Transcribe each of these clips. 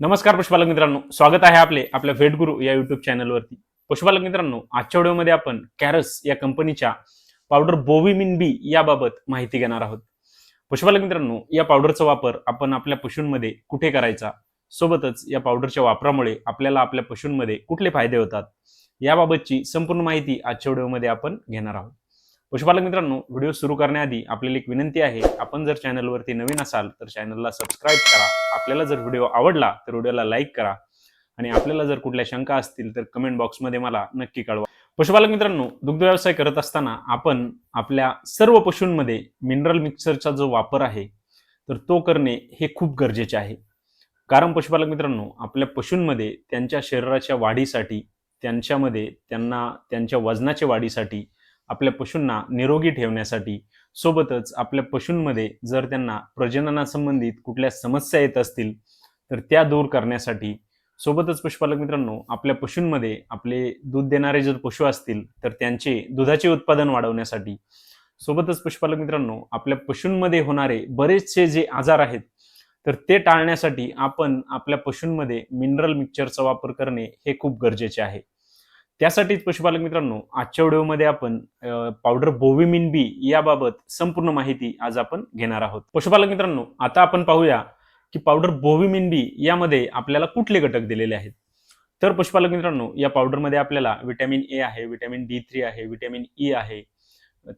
नमस्कार पशुपालक मित्रांनो स्वागत आहे आपले आपल्या भेटगुरु या युट्यूब चॅनलवरती पशुपालक मित्रांनो आजच्या व्हिडिओमध्ये आपण कॅरस या कंपनीच्या पावडर बोविमिन बी याबाबत माहिती घेणार आहोत. पशुपालक मित्रांनो या पावडरचा वापर आपण आपल्या पशूंमध्ये कुठे करायचा? सोबतच या पावडरच्या वापरामुळे आपल्याला आपल्या पशूंमध्ये कुठले फायदे होतात? याबाबतची संपूर्ण माहिती आजच्या व्हिडिओमध्ये आपण घेणार आहोत. पशुपालक मित्रांनो व्हिडिओ सुरू करण्याआधी आपल्याला एक विनंती आहे आपण जर चॅनलवरती नवीन असाल तर चॅनलला सबस्क्राईब करा. आपल्याला जर व्हिडिओ आवडला तर व्हिडिओला लाईक करा. आणि आपल्याला जर कुठल्या शंका असतील तर कमेंट बॉक्समध्ये मला नक्की कळवा. पशुपालक मित्रांनो दुग्ध व्यवसाय करत असताना आपण आपल्या सर्व पशूंमध्ये मिनरल मिक्सरचा जो वापर आहे तर तो करणे हे खूप गरजेचे आहे. कारण पशुपालक मित्रांनो आपल्या पशूंमध्ये त्यांच्या शरीराच्या वाढीसाठी त्यांच्यामध्ये त्यांना त्यांच्या वजनाच्या वाढीसाठी आपल्या पशूंना निरोगी ठेवण्यासाठी सोबतच आपल्या पशूंमध्ये जर त्यांना प्रजननासंबंधित कुठल्या समस्या येत असतील तर त्या दूर करण्यासाठी सोबतच पशुपालक मित्रांनो आपल्या पशूंमध्ये आपले दूध देणारे जर पशु असतील तर त्यांचे दुधाचे उत्पादन वाढवण्यासाठी सोबतच पशुपालक मित्रांनो आपल्या पशूंमध्ये होणारे बरेचसे जे आजार आहेत तर ते टाळण्यासाठी आपण आपल्या पशूंमध्ये मिनरल मिक्सचरचा वापर करणे हे खूप गरजेचे आहे. त्यासाठीच पशुपालक मित्रांनो आजच्या व्हिडिओमध्ये आपण पावडर बोविमिन बी याबाबत संपूर्ण माहिती आज आपण घेणार आहोत. पशुपालक मित्रांनो आता आपण पाहूया की पावडर बोविमिन बी यामध्ये आपल्याला कुठले घटक दिलेले आहेत. तर पशुपालक मित्रांनो या पावडरमध्ये आपल्याला विटॅमिन ए आहे विटॅमिन डी थ्री आहे विटॅमिन ई आहे.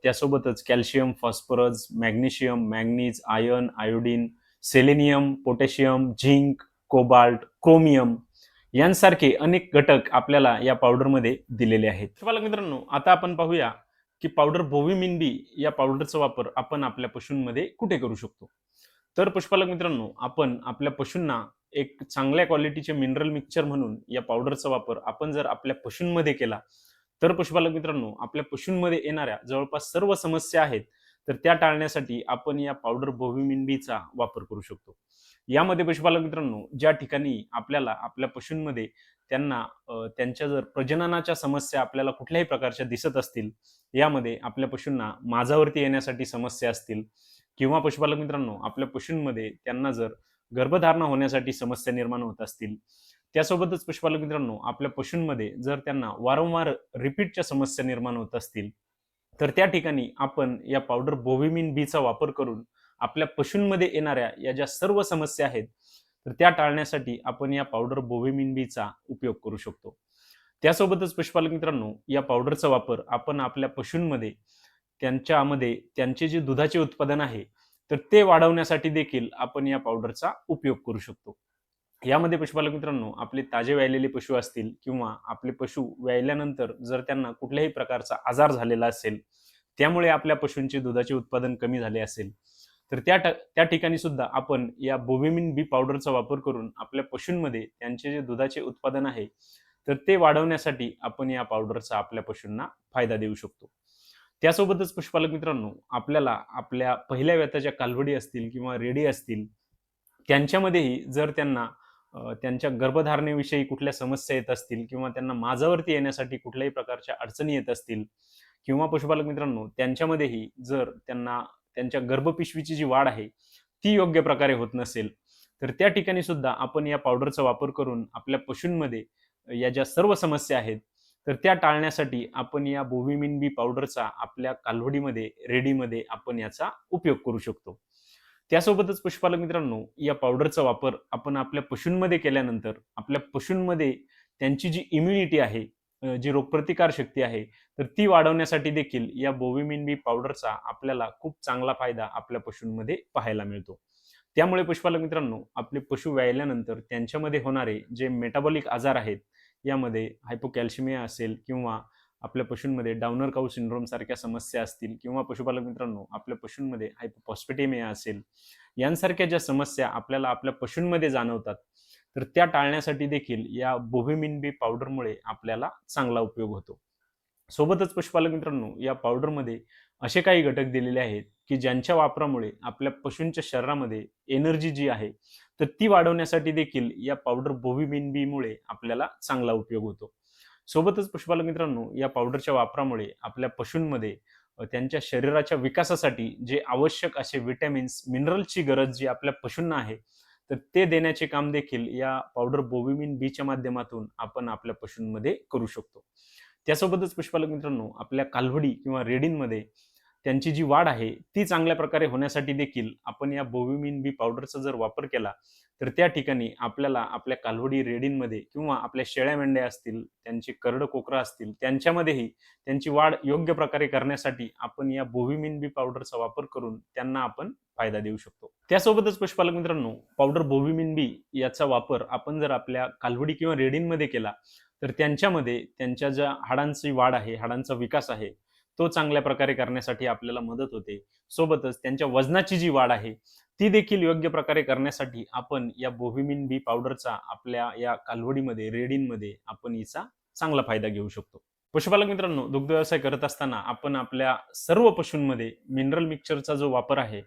त्यासोबतच calcium phosphorus magnesium manganese iron iodine selenium potassium zinc cobalt chromium यांसारखे अनेक घटक आपल्याला या पावडरमध्ये दिलेले आहेत. पशुपालक मित्रांनो आता आपण पाहूया की पावडर बोविमिन बी या पावडरचा वापर आपण आपल्या पशूंमध्ये कुठे करू शकतो? तर पशुपालक मित्रांनो आपण आपल्या पशूंना एक चांगल्या क्वालिटीचे मिनरल मिक्सचर म्हणून या पावडरचा वापर आपण जर आपल्या पशूंमध्ये केला तर पशुपालक मित्रांनो आपल्या पशूंमध्ये येणाऱ्या जवळपास सर्व समस्या आहेत. तर त्या टाळण्यासाठी आपण या पावडर बोविमिन बीचा वापर करू शकतो. यामध्ये पशुपालक मित्रांनो ज्या ठिकाणी आपल्याला आपल्या पशूंमध्ये त्यांना त्यांच्या जर प्रजननाच्या समस्या आपल्याला कुठल्याही प्रकारच्या दिसत असतील यामध्ये आपल्या पशूंना माझावरती येण्यासाठी समस्या असतील किंवा पशुपालक मित्रांनो आपल्या पशूंमध्ये त्यांना जर गर्भधारणा होण्यासाठी समस्या निर्माण होत असतील त्यासोबतच पशुपालक मित्रांनो आपल्या पशूंमध्ये जर त्यांना वारंवार रिपीटच्या समस्या निर्माण होत असतील तर त्या ठिकाणी आपण या पावडर बोविमिन बीचा वापर करून आपल्या पशूंमध्ये येणाऱ्या या ज्या सर्व समस्या आहेत तर त्या टाळण्यासाठी आपण या पावडर बोविमिन बीचा उपयोग करू शकतो. त्यासोबतच पशुपालक मित्रांनो या पावडरचा वापर आपण आपल्या पशूंमध्ये त्यांच्यामध्ये त्यांचे जे दुधाचे उत्पादन आहे तर ते वाढवण्यासाठी देखील आपण या पावडरचा उपयोग करू शकतो. यामध्ये पशुपालक मित्रांनो आपले ताजे व्यायलेले पशु असतील किंवा आपले पशु व्यायल्यानंतर जर त्यांना कुठल्याही प्रकारचा आजार झालेला असेल त्यामुळे आपल्या पशूंचे दुधाचे उत्पादन कमी झाले असेल तर त्या त्या ठिकाणी सुद्धा आपण या बोविमिन बी पावडरचा वापर करून आपल्या पशूंमध्ये त्यांचे जे दुधाचे उत्पादन आहे तर ते वाढवण्यासाठी आपण या पावडरचा आपल्या पशूंना फायदा देऊ शकतो. त्यासोबतच पशुपालक मित्रांनो आपल्याला आपल्या पहिल्या व्यताच्या कालवडी असतील किंवा रेडी असतील त्यांच्यामध्येही जर त्यांना त्यांच्या गर्भधारणेविषयी कुठल्या समस्या येत असतील किंवा त्यांना माझावरती येण्यासाठी कुठल्याही प्रकारच्या अडचणी येत असतील किंवा पशुपालक मित्रांनो त्यांच्यामध्येही जर त्यांना त्यांच्या गर्भपिशवीची जी वाढ आहे ती योग्य प्रकारे होत नसेल तर त्या ठिकाणी सुद्धा आपण या पावडरचा वापर करून आपल्या पशूंमध्ये या ज्या सर्व समस्या आहेत तर त्या टाळण्यासाठी आपण या बोव्हिमिन बी पावडरचा आपल्या कालवडीमध्ये रेडीमध्ये आपण याचा उपयोग करू शकतो. त्यासोबतच पशुपालक मित्रांनो या पावडरचा वापर आपण आपल्या पशूंमध्ये केल्यानंतर आपल्या पशूंमध्ये त्यांची जी इम्युनिटी आहे जी रोगप्रतिकार शक्ती आहे तर ती वाढवण्यासाठी देखील या बोविमिन बी पावडरचा आपल्याला खूप चांगला फायदा आपल्या पशूंमध्ये पाहायला मिळतो. त्यामुळे पशुपालक मित्रांनो आपले पशु व्यायल्यानंतर त्यांच्यामध्ये होणारे जे मेटाबॉलिक आजार आहेत यामध्ये हायपोकॅल्शिमिया असेल किंवा आपल्या पशूंमध्ये डाऊनर काऊ सिंड्रोम सारख्या समस्या असतील किंवा पशुपालक मित्रांनो आपल्या पशूंमध्ये हायपोपॉस्पेटेमिया असेल यांसारख्या ज्या समस्या आपल्याला आपल्या पशूंमध्ये जाणवतात तर त्या टाळण्यासाठी देखील या बोव्हिमिन बी पावडरमुळे आपल्याला चांगला उपयोग होतो. सोबतच पशुपालक मित्रांनो या पावडरमध्ये असे काही घटक दिलेले आहेत की ज्यांच्या वापरामुळे आपल्या पशूंच्या शरीरामध्ये एनर्जी जी आहे तर ती वाढवण्यासाठी देखील या पावडर बोव्हिमिन बी मुळे आपल्याला चांगला उपयोग होतो. सोबतच पशुपालक मित्रांनो या पावडरच्या वापरामुळे आपल्या पशूंमध्ये त्यांच्या शरीराच्या विकासासाठी जे आवश्यक असे विटॅमिन्स मिनरलची गरज जी आपल्या पशूंना आहे तर ते देण्याचे काम देखील या पावडर बोविमिन बीच्या माध्यमातून आपण आपल्या पशूंमध्ये करू शकतो. त्यासोबतच पुष्पालक मित्रांनो आपल्या कालवडी किंवा रेडींमध्ये त्यांची जी वाढ आहे ती चांगल्या प्रकारे होण्यासाठी देखील आपण या बोविमिन बी पावडरचा जर वापर केला तर त्या ठिकाणी आपल्याला आपल्या कालवडी रेडींमध्ये किंवा आपल्या शेळ्या मेंढ्या असतील त्यांची करड कोकरा असतील त्यांच्यामध्येही त्यांची वाढ योग्य प्रकारे करण्यासाठी आपण या बोव्हिमिन बी पावडरचा वापर करून त्यांना आपण फायदा देऊ शकतो. त्यासोबतच पशुपालक मित्रांनो पावडर बोव्हिमिन बी याचा वापर आपण जर आपल्या कालवडी किंवा रेडींमध्ये केला तर त्यांच्यामध्ये त्यांच्या ज्या हाडांची वाढ आहे हाडांचा विकास आहे तो चांगल्या प्रकारे करण्यासाठी आपल्याला मदत होते. सोबतच त्यांच्या वजनाची जी वाढ आहे ती देखील योग्य प्रकारे करण्यासाठी आपण या बोव्हिमिन बी पावडरचा आपल्या या कालवडीमध्ये रेडींमध्ये आपण हिचा चांगला फायदा घेऊ शकतो. पशुपालक मित्रांनो दुग्ध व्यवसाय करत असताना आपण आपल्या सर्व पशूंमध्ये मिनरल मिक्सचरचा जो वापर आहे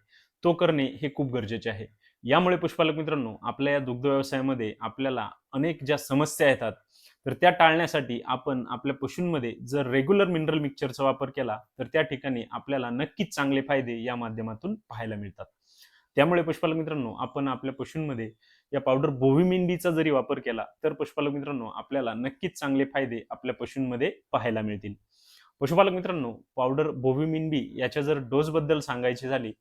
तो करणे हे खूप गरजेचे आहे. यामुळे पशुपालक मित्रांनो आपल्या या दुग्ध व्यवसायामध्ये आपल्याला अनेक ज्या समस्या येतात तर त्या टाळण्यासाठी आपण आपल्या पशूंमध्ये जर रेग्युलर मिनरल मिक्सचरचा वापर केला तर त्या ठिकाणी आपल्याला नक्कीच चांगले फायदे या माध्यमातून पाहायला मिळतात. त्यामुळे पशुपालक मित्रांनो आपण आपल्या पशूंमध्ये या पावडर बोव्हिमिन बीचा जरी वापर केला तर पशुपालक मित्रांनो आपल्याला नक्कीच चांगले फायदे आपल्या पशूंमध्ये पाहायला मिळतील. पशुपालक मित्रांनो पावडर बोव्हिमिन बी याच्या जर डोसबद्दल सांगायची झाली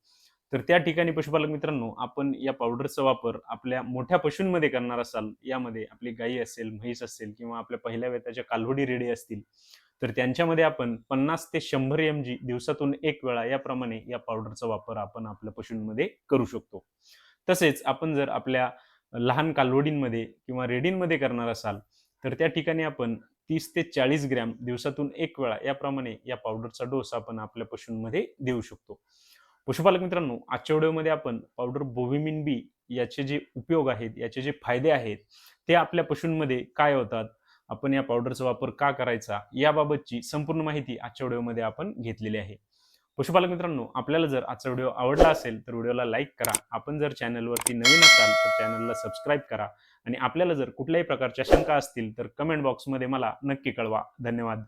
तर त्या ठिकाणी पशुपालक मित्रांनो आपण या पावडरचा वापर आपल्या मोठ्या पशूंमध्ये करणार असाल. यामध्ये आपली गाई असेल म्हैस असेल किंवा आपल्या पहिल्या वेताच्या कालवडी रेडी असतील तर त्यांच्यामध्ये आपण पन्नास ते शंभर एम जी दिवसातून एक वेळा याप्रमाणे या पावडरचा वापर आपण आपल्या पशूंमध्ये करू शकतो. तसेच आपण जर आपल्या लहान कालवडींमध्ये किंवा रेडींमध्ये करणार असाल तर त्या ठिकाणी आपण तीस ते चाळीस ग्रॅम दिवसातून एक वेळा याप्रमाणे या पावडरचा डोस आपण आपल्या पशूंमध्ये देऊ शकतो. पशुपालक मित्रांनो आजच्या व्हिडिओमध्ये आपण पावडर बोव्हिमिन बी याचे जे उपयोग आहेत याचे जे फायदे आहेत ते आपल्या पशूंमध्ये काय होतात? आपण या पावडरचा वापर का करायचा याबाबतची संपूर्ण माहिती आजच्या व्हिडिओमध्ये आपण घेतलेली आहे. पशुपालक मित्रांनो आपल्याला जर आजचा व्हिडिओ आवडला असेल तर व्हिडिओला लाईक करा. आपण जर चॅनलवरती नवीन असाल तर चॅनलला सबस्क्राईब करा. आणि आपल्याला जर कुठल्याही प्रकारच्या शंका असतील तर कमेंट बॉक्समध्ये मला नक्की कळवा. धन्यवाद.